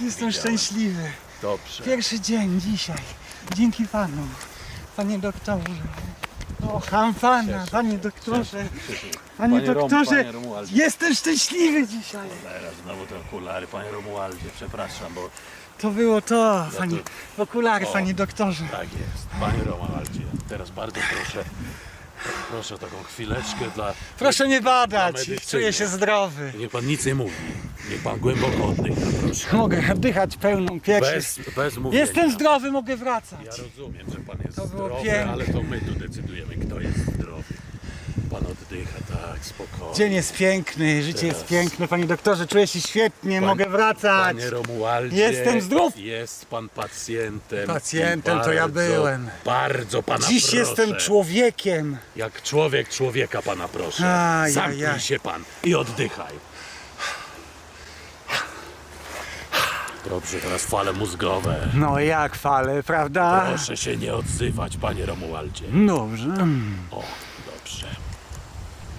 Jestem szczęśliwy. Dobrze. Pierwszy dzień dzisiaj. Dzięki panu. Panie doktorze. Kocham pana, panie doktorze. Panie Panie Rom- doktorze, panie Romualdzie. jestem szczęśliwy dzisiaj. Teraz znowu te okulary, panie Romualdzie, przepraszam, bo To było to, tu- okulary, panie doktorze. tak jest. Panie Romualdzie, teraz bardzo proszę, proszę taką chwileczkę dla... Proszę nie badać, medycyny. czuję się zdrowy. Niech pan nic nie mówi. Niech pan głęboko oddycha, proszę. Mogę oddychać pełną piersią. Bez, bez mówienia. Jestem zdrowy, mogę wracać. Ja rozumiem, że pan jest To było zdrowy, piękne. ale to my tu decydujemy, kto jest zdrowy. Pan oddycha tak, spokojnie. Dzień jest piękny, życie jest Teraz. piękne, panie doktorze, czuję się świetnie, Pan- mogę wracać. Panie Romualdzie, Jestem zdrów. Jest pan pacjentem. Pacjentem i to ja byłem. Bardzo pana Dziś proszę. jestem człowiekiem. Jak człowiek człowieka pana proszę. Aj, Zamknij aj. się pan i oddychaj. Dobrze, teraz fale mózgowe. No jak fale, prawda? Proszę się nie odzywać, panie Romualdzie. Dobrze. O,